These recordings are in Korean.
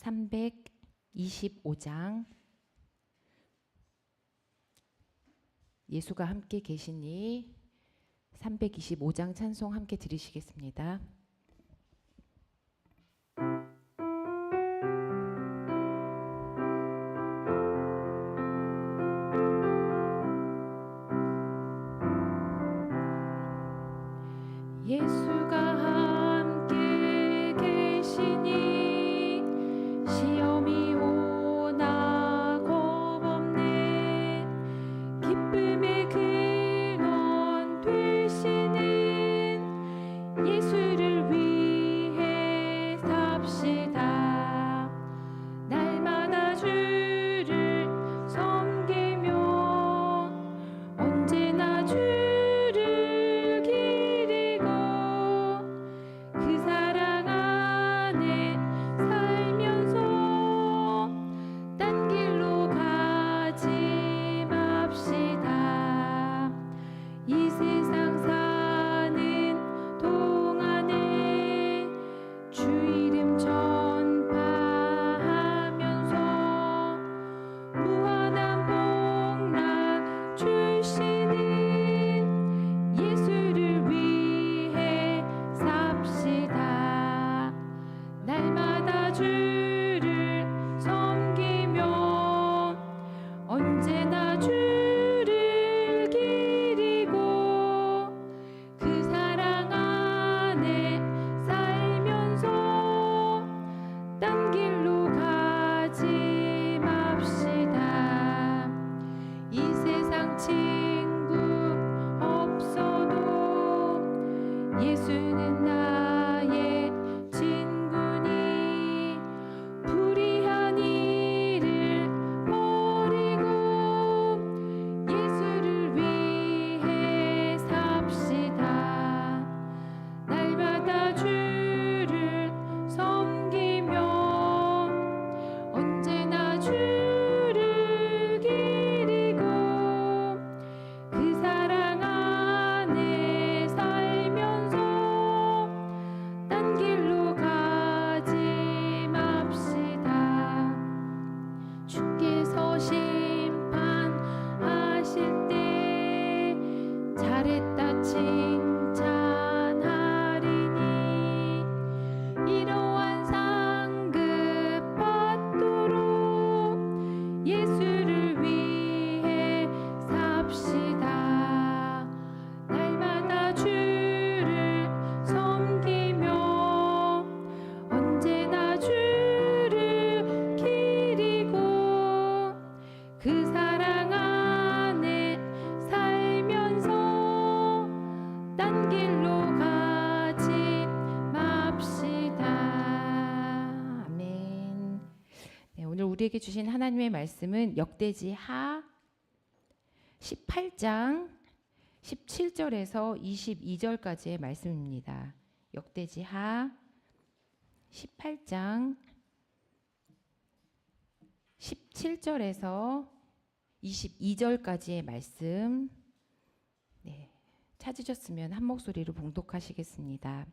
325장. 예수가 함께 계시니 325장 찬송 함께 들으시겠습니다. 우리에게 주신 하나님의 말씀은 역대지 하 18장 17절에서 22절까지의 말씀입니다. 역대지 하 18장 17절에서 22절까지의 말씀 네, 찾으셨으면 한 목소리로 봉독하시겠습니다.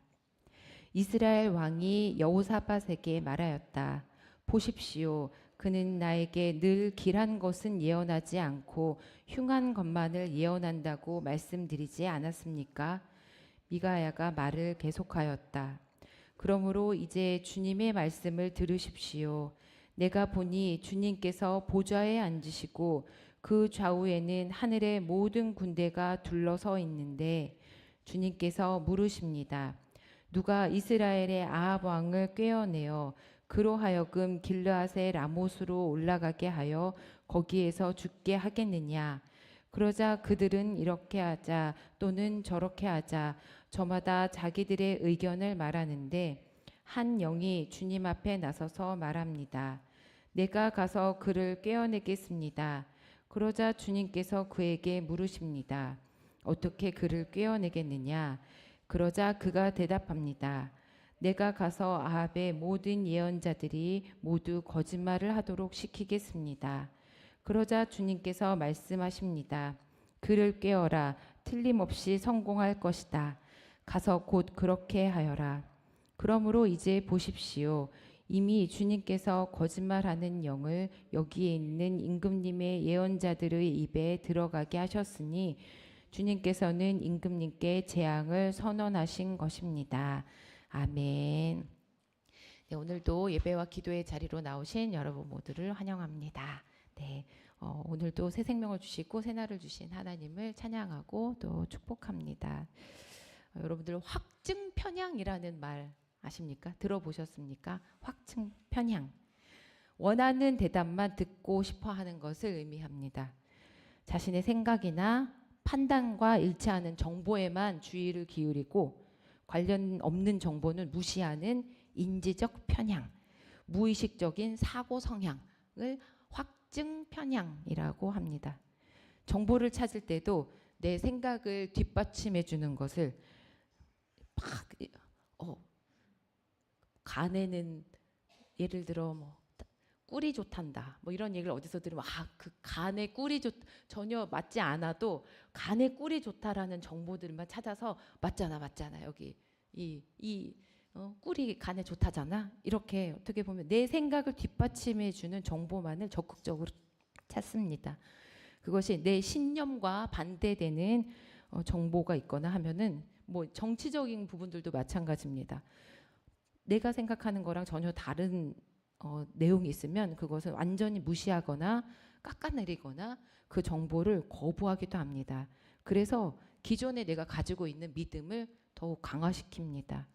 이스라엘 왕이 여호사밧에게 말하였다. 보십시오. 그는 나에게 늘 길한 것은 예언하지 않고 흉한 것만을 예언한다고 말씀드리지 않았습니까? 미가야가 말을 계속하였다. 그러므로 이제 주님의 말씀을 들으십시오. 내가 보니 주님께서 보좌에 앉으시고 그 좌우에는 하늘의 모든 군대가 둘러서 있는데 주님께서 물으십니다. 누가 이스라엘의 아합 왕을 꿰어내어 그로 하여금 길르앗의 라못으로 올라가게 하여 거기에서 죽게 하겠느냐? 그러자 그들은 이렇게 하자 또는 저렇게 하자 저마다 자기들의 의견을 말하는데 한 영이 주님 앞에 나서서 말합니다. 내가 가서 그를 꿰어내겠습니다. 그러자 주님께서 그에게 물으십니다. 어떻게 그를 꿰어내겠느냐? 그러자 그가 대답합니다. 내가 가서 아합의 모든 예언자들이 모두 거짓말을 하도록 시키겠습니다. 그러자 주님께서 말씀하십니다. 그를 꿰어라. 틀림없이 성공할 것이다. 가서 곧 그렇게 하여라. 그러므로 이제 보십시오. 이미 주님께서 거짓말하는 영을 여기에 있는 임금님의 예언자들의 입에 들어가게 하셨으니 주님께서는 임금님께 재앙을 선언하신 것입니다. 아멘. 네, 오늘도 예배와 기도의 자리로 나오신 여러분 모두를 환영합니다. 네, 어, 오늘도 새 생명을 주시고 새 날을 주신 하나님을 찬양하고 또 축복합니다. 어, 여러분들 확증 편향이라는 말 아십니까? 들어보셨습니까? 확증 편향. 원하는 대답만 듣고 싶어 하는 것을 의미합니다. 자신의 생각이나 판단과 일치하는 정보에만 주의를 기울이고 관련 없는 정보는 무시하는 인지적 편향, 무의식적인 사고 성향을 확증 편향이라고 합니다. 정보를 찾을 때도 내 생각을 뒷받침해 주는 것을 막 어, 간에는 예를 들어 뭐 꿀이 좋단다. 뭐 이런 얘기를 어디서 들으면 아 그 간에 꿀이 좋 전혀 맞지 않아도 간에 꿀이 좋다라는 정보들만 찾아서 맞잖아 맞잖아 여기 이 이 어, 꿀이 간에 좋다잖아 이렇게 어떻게 보면 내 생각을 뒷받침해 주는 정보만을 적극적으로 찾습니다. 그것이 내 신념과 반대되는 어, 정보가 있거나 하면은 뭐 정치적인 부분들도 마찬가지입니다. 내가 생각하는 거랑 전혀 다른 어, 내용이 있으면 그것을 완전히 무시하거나 깎아내리거나 그 정보를 거부하기도 합니다. 그래서 기존에 내가 가지고 있는 믿음을 더욱 강화시킵니다.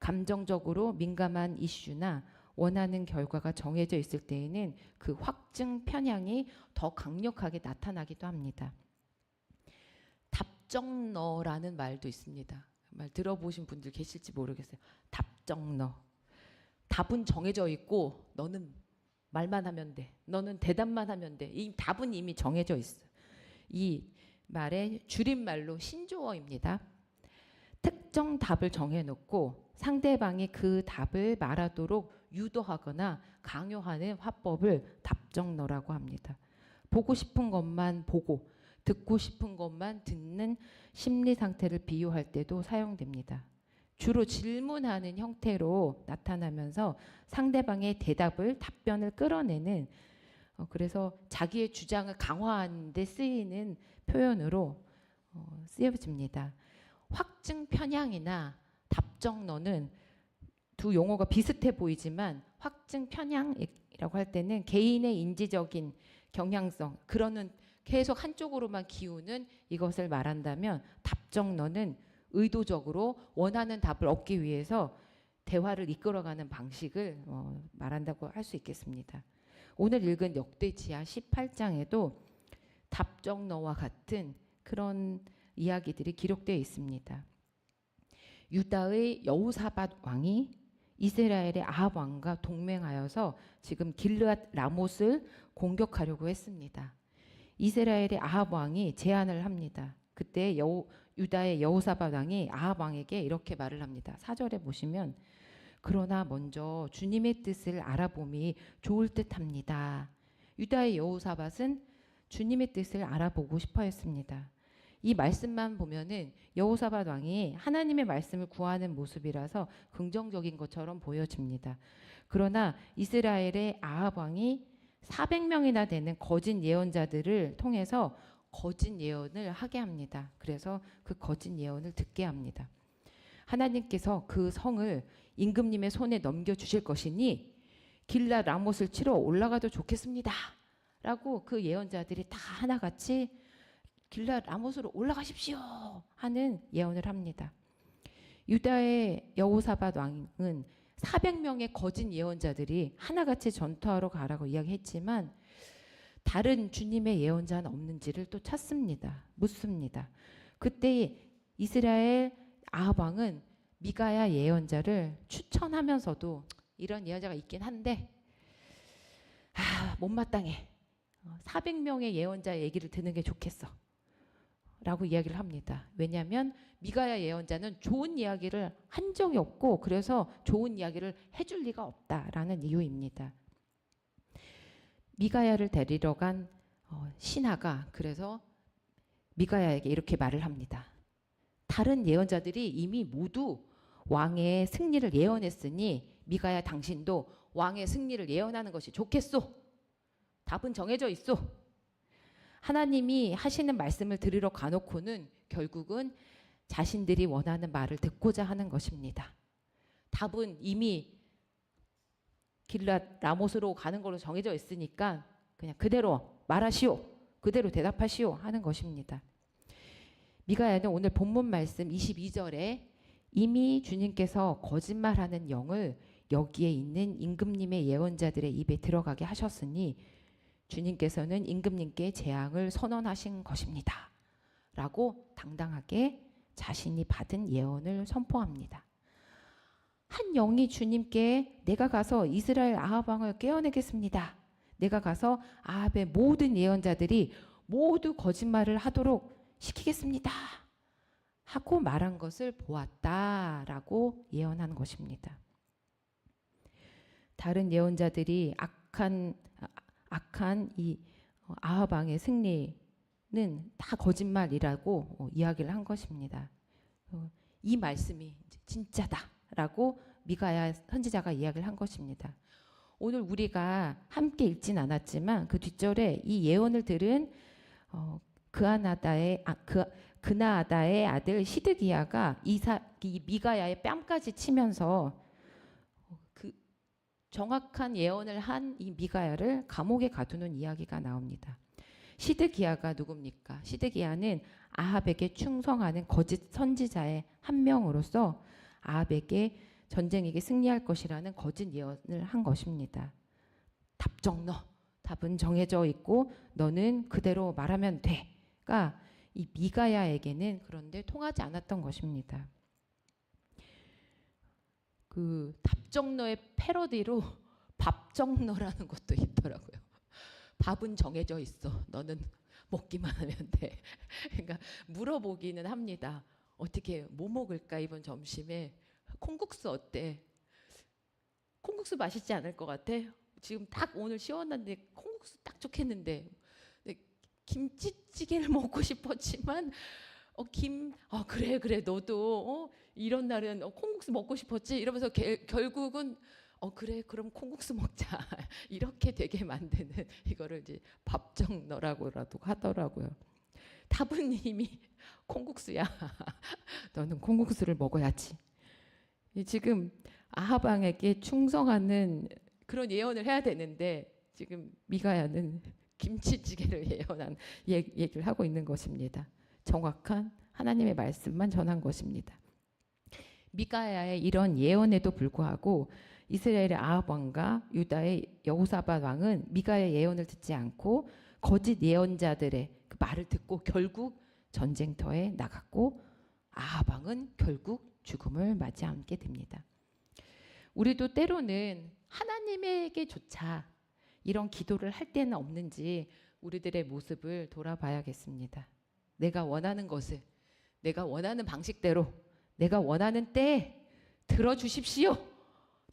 감정적으로 민감한 이슈나 원하는 결과가 정해져 있을 때에는 그 확증 편향이 더 강력하게 나타나기도 합니다. 답정너라는 말도 있습니다. 말 들어보신 분들 계실지 모르겠어요. 답정너. 답은 정해져 있고 너는 말만 하면 돼. 너는 대답만 하면 돼. 이 답은 이미 정해져 있어. 이 말의 줄임말로 신조어입니다. 특정 답을 정해놓고 상대방이 그 답을 말하도록 유도하거나 강요하는 화법을 답정너라고 합니다. 보고 싶은 것만 보고 듣고 싶은 것만 듣는 심리 상태를 비유할 때도 사용됩니다. 주로 질문하는 형태로 나타나면서 상대방의 대답을 답변을 끌어내는 어, 그래서 자기의 주장을 강화하는 데 쓰이는 표현으로 어, 쓰여집니다. 확증 편향이나 답정너는 두 용어가 비슷해 보이지만 확증 편향이라고 할 때는 개인의 인지적인 경향성 그러는 계속 한쪽으로만 기우는 이것을 말한다면 답정너는 의도적으로 원하는 답을 얻기 위해서 대화를 이끌어가는 방식을 어, 말한다고 할 수 있겠습니다. 오늘 읽은 역대 지하 18장에도 답정너와 같은 그런 이야기들이 기록되어 있습니다. 유다의 여우사밧 왕이 이스라엘의 아합 왕과 동맹하여서 지금 길르앗 라못을 공격하려고 했습니다. 이스라엘의 아합 왕이 제안을 합니다. 그때 여우, 유다의 여호사밧 왕이 아합 왕에게 이렇게 말을 합니다. 사절에 보시면 그러나 먼저 주님의 뜻을 알아봄이 좋을 듯합니다. 유다의 여호사밧은 주님의 뜻을 알아보고 싶어 했습니다. 이 말씀만 보면은 여호사밧 왕이 하나님의 말씀을 구하는 모습이라서 긍정적인 것처럼 보여집니다. 그러나 이스라엘의 아합 왕이 400명이나 되는 거짓 예언자들을 통해서 거짓 예언을 하게 합니다. 그래서 그 거짓 예언을 듣게 합니다. 하나님께서 그 성을 임금님의 손에 넘겨 주실 것이니 길라 라못을 치러 올라가도 좋겠습니다. 라고 그 예언자들이 다 하나같이 길라 라못으로 올라가십시오 하는 예언을 합니다. 유다의 여호사밧 왕은 400명의 거짓 예언자들이 하나같이 전투하러 가라고 이야기했지만 다른 주님의 예언자는 없는지를 또 찾습니다. 묻습니다. 그때 이스라엘 아합 왕은 미가야 예언자를 추천하면서도 이런 예언자가 있긴 한데 아 못마땅해 400명의 예언자 얘기를 듣는 게 좋겠어 라고 이야기를 합니다 왜냐하면 미가야 예언자는 좋은 이야기를 한 적이 없고 그래서 좋은 이야기를 해줄 리가 없다라는 이유입니다 미가야를 데리러 간 어, 신하가 그래서 미가야에게 이렇게 말을 합니다 다른 예언자들이 이미 모두 왕의 승리를 예언했으니 미가야 당신도 왕의 승리를 예언하는 것이 좋겠소. 답은 정해져 있소. 하나님이 하시는 말씀을 들으러 가놓고는 결국은 자신들이 원하는 말을 듣고자 하는 것입니다. 답은 이미 길랏 라못으로 가는 걸로 정해져 있으니까 그냥 그대로 말하시오. 그대로 대답하시오 하는 것입니다. 미가야는 오늘 본문 말씀 22절에 이미 주님께서 거짓말하는 영을 여기에 있는 임금님의 예언자들의 입에 들어가게 하셨으니 주님께서는 임금님께 재앙을 선언하신 것입니다. 라고 당당하게 자신이 받은 예언을 선포합니다. 한 영이 주님께 내가 가서 이스라엘 아합 왕을 깨어내겠습니다. 내가 가서 아합의 모든 예언자들이 모두 거짓말을 하도록 시키겠습니다. 하고 말한 것을 보았다라고 예언한 것입니다. 다른 예언자들이 악한 악한 이 아합 왕의 승리는 다 거짓말이라고 어, 이야기를 한 것입니다. 어, 이 말씀이 진짜다 라고 미가야 선지자가 이야기를 한 것입니다. 오늘 우리가 함께 읽진 않았지만 그 뒷절에 이 예언을 들은 어, 그아나다의 아, 그 그나아다의 아들 시드기야가 이사 이 미가야의 뺨까지 치면서 그 정확한 예언을 한 이 미가야를 감옥에 가두는 이야기가 나옵니다. 시드기야가 누굽니까? 시드기야는 아합에게 충성하는 거짓 선지자의 한 명으로서 아합에게 전쟁에게 승리할 것이라는 거짓 예언을 한 것입니다. 답정 너 답은 정해져 있고 너는 그대로 말하면 돼가 이 미가야에게는 그런데 통하지 않았던 것입니다. 그 답정너의 패러디로 밥정너라는 것도 있더라고요. 밥은 정해져 있어. 너는 먹기만 하면 돼. 그러니까 물어보기는 합니다. 어떻게 뭐 먹을까 이번 점심에 콩국수 어때? 콩국수 맛있지 않을 것 같아? 지금 딱 오늘 시원한데 콩국수 딱 좋겠는데 김치찌개를 먹고 싶었지만 어, 김, 아, 그래, 그래, 너도, 어, 이런 날은 어, 콩국수 먹고 싶었지? 이러면서 게, 결국은, 어, 그래, 그럼 콩국수 먹자. 이렇게 되게 만드는 이거를 이제 밥정너라고라도 하더라고요. 이미 콩국수야. 너는 콩국수를 먹어야지. 지금 아하방에게 충성하는 그런 예언을 해야 되는데 지금 미가야는 김치찌개를 예언한 얘기를 하고 있는 것입니다. 정확한 하나님의 말씀만 전한 것입니다. 미가야의 이런 예언에도 불구하고 이스라엘의 아합 왕과 유다의 여호사밧 왕은 미가의 예언을 듣지 않고 거짓 예언자들의 그 말을 듣고 결국 전쟁터에 나갔고 아합 왕은 결국 죽음을 맞이하게 됩니다. 우리도 때로는 하나님에게조차 이런 기도를 할 때는 없는지 우리들의 모습을 돌아봐야겠습니다. 내가 원하는 것을 내가 원하는 방식대로 내가 원하는 때에 들어주십시오.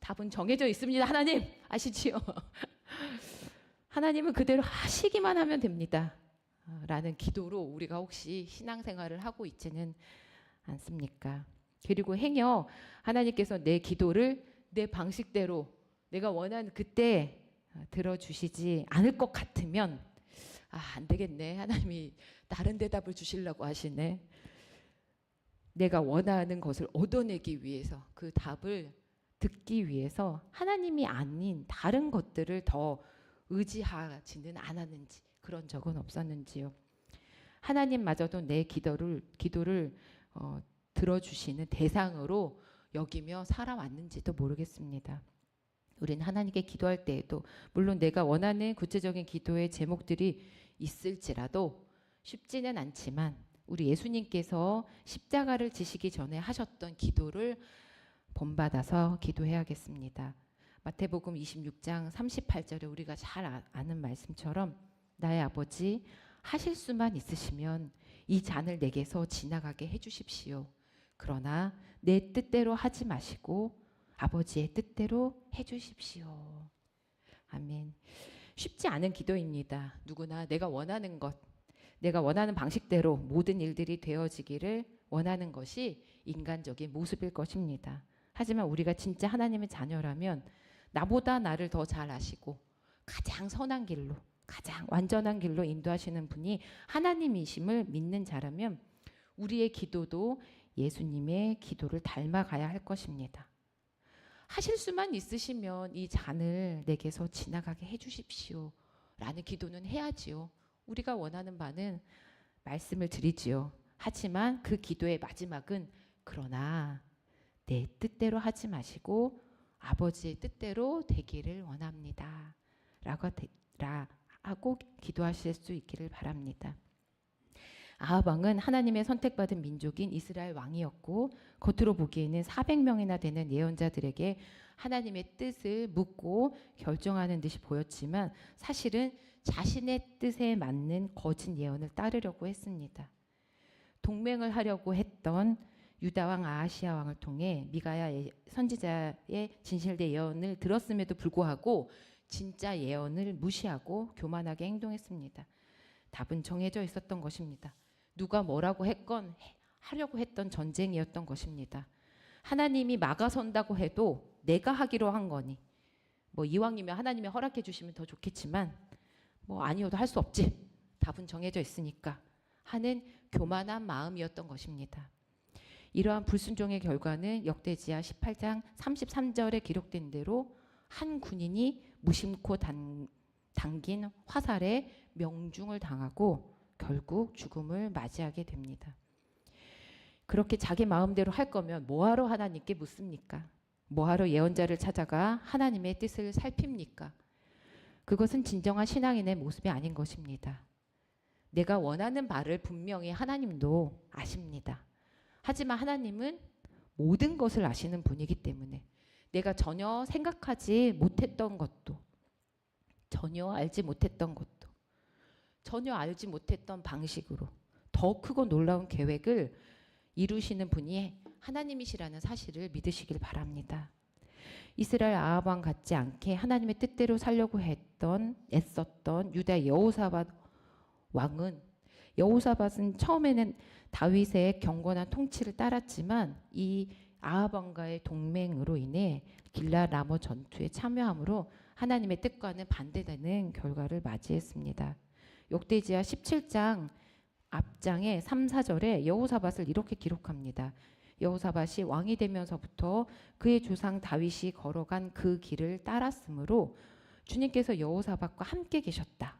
답은 정해져 있습니다. 하나님 아시지요? 하나님은 그대로 하시기만 하면 됩니다. 라는 기도로 우리가 혹시 신앙생활을 하고 있지는 않습니까? 그리고 행여 하나님께서 내 기도를 내 방식대로 내가 원하는 그때 어, 들어주시지 않을 것 같으면 아, 안 되겠네. 하나님이 다른 대답을 주시려고 하시네. 내가 원하는 것을 얻어내기 위해서 그 답을 듣기 위해서 하나님이 아닌 다른 것들을 더 의지하지는 않았는지 그런 적은 없었는지요. 하나님마저도 내 기도를 기도를 어, 들어주시는 대상으로 여기며 살아왔는지도 모르겠습니다. 우린 하나님께 기도할 때에도 물론 내가 원하는 구체적인 기도의 제목들이 있을지라도 쉽지는 않지만 우리 예수님께서 십자가를 지시기 전에 하셨던 기도를 본받아서 기도해야겠습니다. 마태복음 26장 38절에 우리가 잘 아- 아는 말씀처럼 나의 아버지 하실 수만 있으시면 이 잔을 내게서 지나가게 해 주십시오. 그러나 내 뜻대로 하지 마시고 아버지의 뜻대로 해 주십시오. 아멘. 쉽지 않은 기도입니다. 누구나 내가 원하는 것, 내가 원하는 방식대로 모든 일들이 되어지기를 원하는 것이 인간적인 모습일 것입니다. 하지만 우리가 진짜 하나님의 자녀라면 나보다 나를 더 잘 아시고 가장 선한 길로, 가장 완전한 길로 인도하시는 분이 하나님이심을 믿는 자라면 우리의 기도도 예수님의 기도를 닮아가야 할 것입니다. 하실 수만 있으시면 이 잔을 내게서 지나가게 해 주십시오. 라는 기도는 해야지요. 우리가 원하는 바는 말씀을 드리지요. 하지만 그 기도의 마지막은 그러나 내 뜻대로 하지 마시고 아버지의 뜻대로 되기를 원합니다. 라고 되- 라- 하고 기도하실 수 있기를 바랍니다. 아합 왕은 하나님의 선택받은 민족인 이스라엘 왕이었고 겉으로 보기에는 400명이나 되는 예언자들에게 하나님의 뜻을 묻고 결정하는 듯이 보였지만 사실은 자신의 뜻에 맞는 거짓 예언을 따르려고 했습니다. 동맹을 하려고 했던 유다 왕 아하시아 왕을 통해 미가야 예- 선지자의 진실된 예언을 들었음에도 불구하고 진짜 예언을 무시하고 교만하게 행동했습니다. 답은 정해져 있었던 것입니다. 누가 뭐라고 했건 해- 하려고 했던 전쟁이었던 것입니다. 하나님이 막아선다고 해도 내가 하기로 한 거니 뭐 이왕이면 하나님이 허락해 주시면 더 좋겠지만 뭐 아니어도 할 수 없지. 답은 정해져 있으니까 하는 교만한 마음이었던 것입니다. 이러한 불순종의 결과는 역대지하 18장 33절에 기록된 대로 한 군인이 무심코 단, 당긴 화살에 명중을 당하고 결국 죽음을 맞이하게 됩니다. 그렇게 자기 마음대로 할 거면 뭐하러 하나님께 묻습니까? 뭐하러 예언자를 찾아가 하나님의 뜻을 살핍니까? 그것은 진정한 신앙인의 모습이 아닌 것입니다. 내가 원하는 바를 분명히 하나님도 아십니다. 하지만 하나님은 모든 것을 아시는 분이기 때문에 내가 전혀 생각하지 못했던 것도 전혀 알지 못했던 것도 전혀 알지 못했던 방식으로 더 크고 놀라운 계획을 이루시는 분이 하나님이시라는 사실을 믿으시길 바랍니다. 이스라엘 아합 왕 같지 않게 하나님의 뜻대로 살려고 했던 애썼던 유다 여호사밧 왕은 여호사밧은 처음에는 다윗의 경건한 통치를 따랐지만 이 아합 왕과의 동맹으로 인해 길라 라모 전투에 참여함으로 하나님의 뜻과는 반대되는 결과를 맞이했습니다. 역대지하 17장 앞장의 3, 4절에 여호사밧을 이렇게 기록합니다. 여호사밧이 왕이 되면서부터 그의 조상 다윗이 걸어간 그 길을 따랐으므로 주님께서 여호사밧과 함께 계셨다.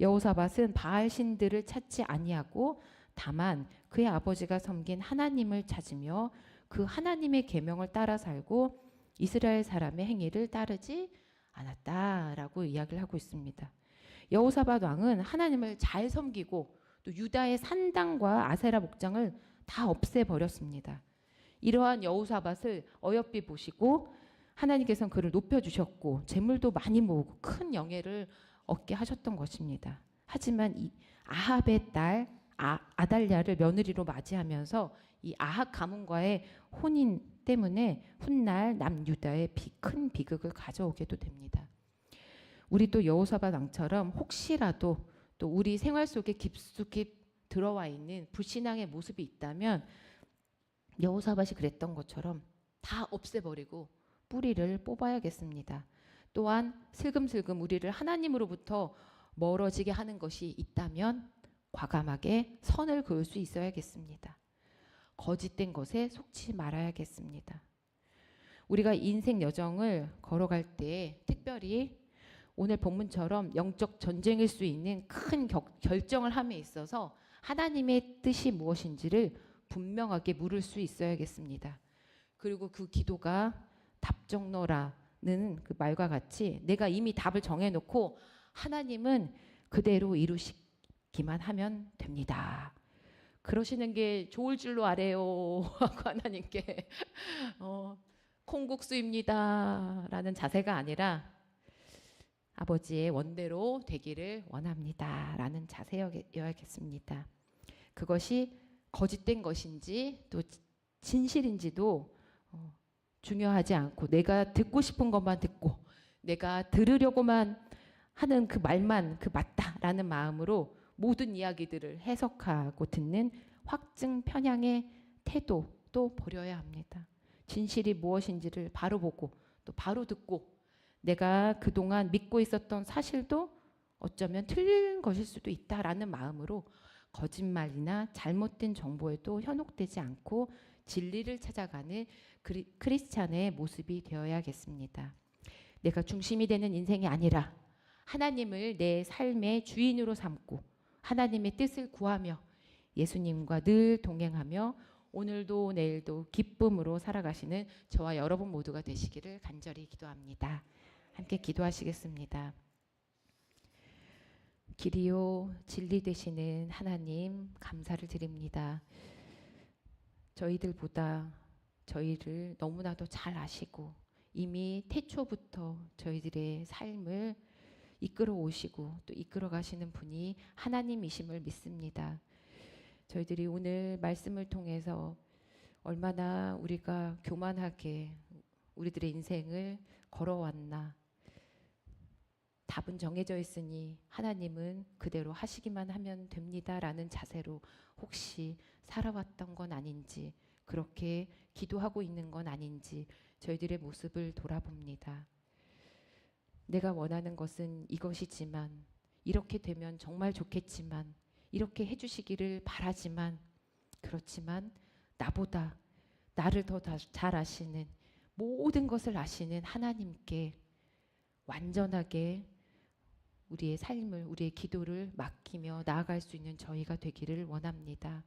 여호사밧은 바알 신들을 찾지 아니하고 다만 그의 아버지가 섬긴 하나님을 찾으며 그 하나님의 계명을 따라 살고 이스라엘 사람의 행위를 따르지 않았다라고 이야기를 하고 있습니다. 여호사밧 왕은 하나님을 잘 섬기고 또 유다의 산당과 아세라 목장을 다 없애 버렸습니다. 이러한 여호사밧을 어여삐 보시고 하나님께서는 그를 높여 주셨고 재물도 많이 모으고 큰 영예를 얻게 하셨던 것입니다. 하지만 이 아합의 딸 아, 아달랴를 며느리로 맞이하면서 이 아합 가문과의 혼인 때문에 훗날 남유다에 비, 큰 비극을 가져오게도 됩니다. 우리 또 여호사밧 왕처럼 혹시라도 또 우리 생활 속에 깊숙이 들어와 있는 불신앙의 모습이 있다면 여호사밧이 그랬던 것처럼 다 없애버리고 뿌리를 뽑아야겠습니다. 또한 슬금슬금 우리를 하나님으로부터 멀어지게 하는 것이 있다면 과감하게 선을 그을 수 있어야겠습니다. 거짓된 것에 속지 말아야겠습니다. 우리가 인생 여정을 걸어갈 때 특별히 오늘 본문처럼 영적 전쟁일 수 있는 큰 격- 결정을 함에 있어서 하나님의 뜻이 무엇인지를 분명하게 물을 수 있어야겠습니다. 그리고 그 기도가 답정너라는 그 말과 같이 내가 이미 답을 정해놓고 하나님은 그대로 이루시기만 하면 됩니다. 그러시는 게 좋을 줄로 아래요. 하고 하나님께 어, 콩국수입니다라는 자세가 아니라 아버지의 원대로 되기를 원합니다라는 자세여야겠습니다. 그것이 거짓된 것인지 또 진실인지도 어, 중요하지 않고 내가 듣고 싶은 것만 듣고 내가 들으려고만 하는 그 말만 그 맞다라는 마음으로 모든 이야기들을 해석하고 듣는 확증 편향의 태도도 버려야 합니다. 진실이 무엇인지를 바로 보고 또 바로 듣고 내가 그동안 믿고 있었던 사실도 어쩌면 틀린 것일 수도 있다라는 마음으로 거짓말이나 잘못된 정보에도 현혹되지 않고 진리를 찾아가는 크리, 크리스찬의 모습이 되어야겠습니다. 내가 중심이 되는 인생이 아니라 하나님을 내 삶의 주인으로 삼고 하나님의 뜻을 구하며 예수님과 늘 동행하며 오늘도 내일도 기쁨으로 살아가시는 저와 여러분 모두가 되시기를 간절히 기도합니다. 함께 기도하시겠습니다. 길이요 진리 되시는 하나님 감사를 드립니다. 저희들보다 저희를 너무나도 잘 아시고 이미 태초부터 저희들의 삶을 이끌어 오시고 또 이끌어 가시는 분이 하나님이심을 믿습니다. 저희들이 오늘 말씀을 통해서 얼마나 우리가 교만하게 우리들의 인생을 걸어왔나 답은 정해져 있으니 하나님은 그대로 하시기만 하면 됩니다라는 자세로 혹시 살아왔던 건 아닌지 그렇게 기도하고 있는 건 아닌지 저희들의 모습을 돌아봅니다. 내가 원하는 것은 이것이지만 이렇게 되면 정말 좋겠지만 이렇게 해주시기를 바라지만 그렇지만 나보다 나를 더 잘 아시는 모든 것을 아시는 하나님께 완전하게 우리의 삶을 우리의 기도를 맡기며 나아갈 수 있는 저희가 되기를 원합니다.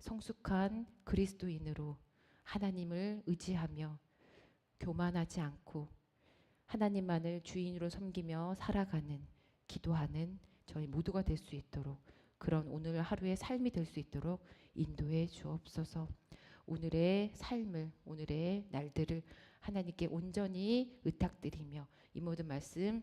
성숙한 그리스도인으로 하나님을 의지하며 교만하지 않고 하나님만을 주인으로 섬기며 살아가는 기도하는 저희 모두가 될 수 있도록 그런 오늘 하루의 삶이 될 수 있도록 인도해 주옵소서. 오늘의 삶을 오늘의 날들을 하나님께 온전히 의탁드리며 이 모든 말씀